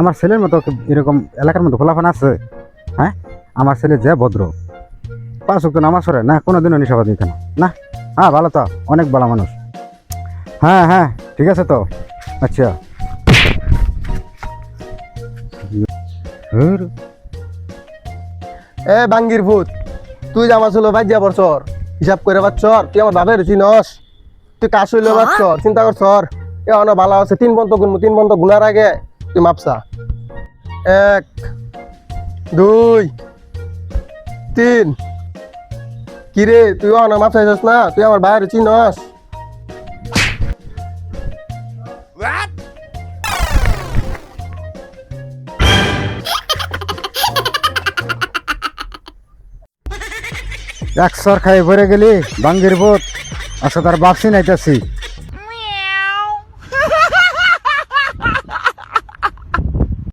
আমার ছেলের মতো এরকম এলাকার মতো খোলাফান আছে? হ্যাঁ? আমার ছেলে যে ভদ্র। পাঁচ ওয়াক্ত নামাজ পড়ে না কোনোদিনও নিশাবাদ দিতে না। না? হ্যাঁ ভালো তো অনেক ভালো মানুষ। হ্যাঁ হ্যাঁ ঠিক আছে তো। আচ্ছা। এ বাঙ্গির ভূত তুই যে আমার ছিল বাজ্যা বছর হিসাব করে বাচ্চর তুই আমার বাপের চিনস। তুই কাজ হইলে বাচ্চর চিন্তা কর এ অন ভালো আছে। তিন বন্ধ গুনবো তিন বন্ধ গুনার আগে তুই মাপসা এক দুই তিন। কিরে তুই অন মাপসাইছিস না? তুই আমার বাইরে চিনস। এক সর খাই ভরে গেলি বাঙ্গির বোধ। আচ্ছা তার বাপসি নাইতাছি